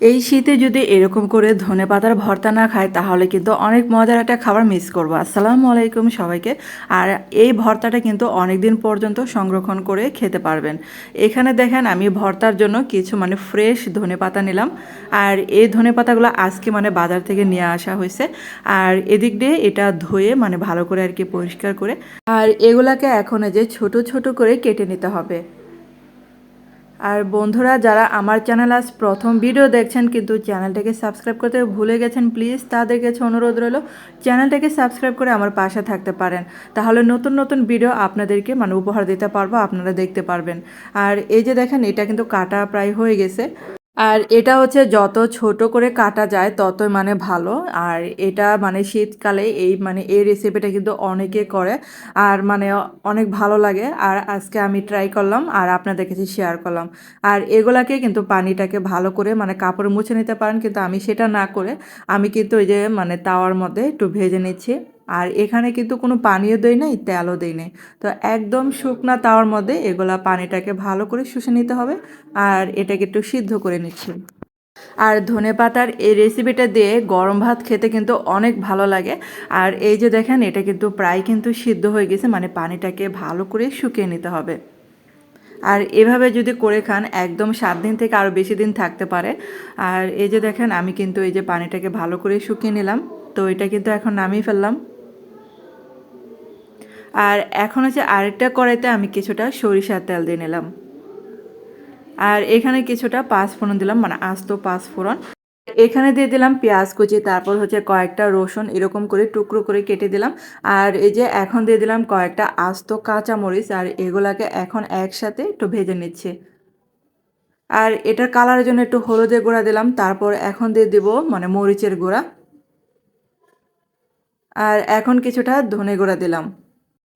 এই শীতে যদি এরকম করে ধনে পাতার ভর্তা না খায়, তাহলে কিন্তু অনেক মজার একটা খাবার মিস করব। আসসালামু আলাইকুম সবাইকে। আর এই ভর্তাটা কিন্তু অনেক দিন পর্যন্ত সংরক্ষণ করে খেতে পারবেন। এখানে দেখেন, আমি ভর্তার জন্য কিছু মানে ফ্রেশ ধনে পাতা নিলাম। আর এই ধনে পাতাগুলো আজকে মানে বাজার থেকে নিয়ে আসা হয়েছে। আর এদিক দিয়ে এটা ধুয়ে মানে ভালো করে আর কি পরিষ্কার করে। আর এগুলাকে এখন যে ছোট ছোট করে কেটে নিতে হবে। আর বন্ধুরা, যারা আমার চ্যানেল আজ প্রথম ভিডিও দেখছেন, কিন্তু চ্যানেলটাকে সাবস্ক্রাইব করতে ভুলে গেছেন প্লিজ তাদের কাছে অনুরোধ রইল চ্যানেলটাকে সাবস্ক্রাইব করে আমার পাশে থাকতে পারেন। তাহলে নতুন নতুন ভিডিও আপনাদেরকে মানে উপহার দিতে পারব, আপনারা দেখতে পারবেন। আর এই যে দেখেন, এটা কিন্তু কাটা প্রায় হয়ে গেছে। আর এটা হচ্ছে যত ছোট করে কাটা যায় ততই মানে ভালো। আর এটা মানে শীতকালে এই মানে এই রেসিপিটা কিন্তু অনেকে করে আর মানে অনেক ভালো লাগে। আর আজকে আমি ট্রাই করলাম আর আপনাদের কাছে শেয়ার করলাম। আর এগুলাকে কিন্তু পানিটাকে ভালো করে মানে কাপড়ে মুছে নিতে পারেন। কিন্তু আমি সেটা না করে আমি কিন্তু ওই যে মানে তাওয়ার মধ্যে একটু ভেজে নিচ্ছি। আর এখানে কিন্তু কোনো পানিও দেই নাই, তেলও দেই নাই। তো একদম শুকনা তাওয়ার মধ্যে এগুলা পানিটাকে ভালো করে শুষে নিতে হবে আর এটাকে একটু সিদ্ধ করে নিচ্ছি। আর ধনে পাতার এই রেসিপিটা দিয়ে গরম ভাত খেতে কিন্তু অনেক ভালো লাগে। আর এই যে দেখেন, এটা কিন্তু প্রায় কিন্তু সিদ্ধ হয়ে গেছে মানে পানিটাকে ভালো করে শুকিয়ে নিতে হবে। আর এভাবে যদি করে খান, একদম সাত দিন থেকে আরও বেশি দিন থাকতে পারে। আর এই যে দেখেন, আমি কিন্তু এই যে পানিটাকে ভালো করে শুকিয়ে নিলাম। তো এটা কিন্তু এখন নামিয়ে ফেললাম। আর এখন হচ্ছে আরেকটা কড়াইতে আমি কিছুটা সরিষার তেল দিয়ে নিলাম। আর এখানে কিছুটা পাঁচ ফোড়ন দিলাম মানে আস্ত পাঁচ ফোড়ন এখানে দিয়ে দিলাম পেঁয়াজ কুচি, তারপর হচ্ছে কয়েকটা রসুন, এরকম করে টুকরো করে কেটে দিলাম। আর এই যে এখন দিয়ে দিলাম কয়েকটা আস্ত কাঁচা মরিচ আর এগুলাকে এখন একসাথে একটু ভেজে নিচ্ছে। আর এটার কালারের জন্য একটু হলুদের গুঁড়া দিলাম, তারপর এখন দিয়ে দেব মানে মরিচের গুঁড়া। আর এখন কিছুটা ধনে গুঁড়া দিলাম।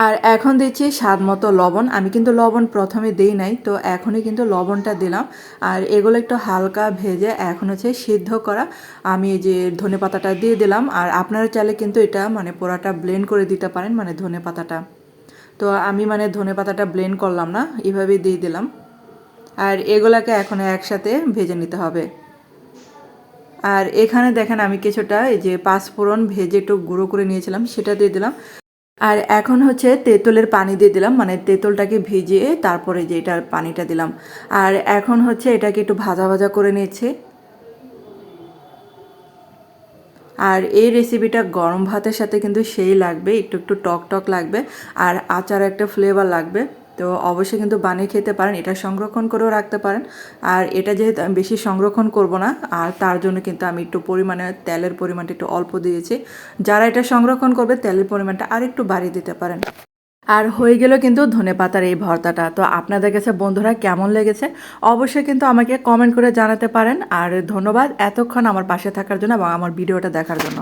আর এখন দিচ্ছি স্বাদ মতো লবণ। আমি কিন্তু লবণ প্রথমে দিই নাই, তো এখনই কিন্তু লবণটা দিলাম। আর এগুলো একটু হালকা ভেজে এখন হচ্ছে সিদ্ধ করা। আমি এই যে ধনে পাতাটা দিয়ে দিলাম, আর আপনারা চাইলে কিন্তু এটা মানে পোড়াটা ব্লেন্ড করে দিতে পারেন মানে ধনে পাতাটা। তো আমি মানে ধনে পাতাটা ব্লেন্ড করলাম না, এভাবেই দিয়ে দিলাম। আর এগুলাকে এখন একসাথে ভেজে নিতে হবে। আর এখানে দেখেন আমি কিছুটা এই যে পাঁচফোড়ন ভেজে একটু গুঁড়ো করে নিয়েছিলাম, সেটা দিয়ে দিলাম। আর এখন হচ্ছে তেঁতলের পানি দিয়ে দিলাম মানে তেঁতুলটাকে ভিজিয়ে তারপরে যে এটার পানিটা দিলাম। আর এখন হচ্ছে এটাকে একটু ভাজা ভাজা করে নিয়েছে। আর এই রেসিপিটা গরম ভাতের সাথে কিন্তু সেই লাগবে, একটু একটু টক টক লাগবে, আর আচার একটা ফ্লেভার লাগবে। তো অবশ্যই কিন্তু বানিয়ে খেতে পারেন, এটা সংরক্ষণ করেও রাখতে পারেন। আর এটা যেহেতু আমি বেশি সংরক্ষণ করব না, আর তার জন্য কিন্তু আমি একটু পরিমাণে তেলের পরিমাণটা একটু অল্প দিয়েছি। যারা এটা সংরক্ষণ করবে, তেলের পরিমাণটা আর একটু বাড়িয়ে দিতে পারেন। আর হয়ে গেল কিন্তু ধনে পাতার এই ভর্তাটা। তো আপনাদের কাছে বন্ধুরা কেমন লেগেছে? অবশ্যই কিন্তু আমাকে কমেন্ট করে জানাতে পারেন। আর ধন্যবাদ এতক্ষণ আমার পাশে থাকার জন্য এবং আমার ভিডিওটা দেখার জন্য।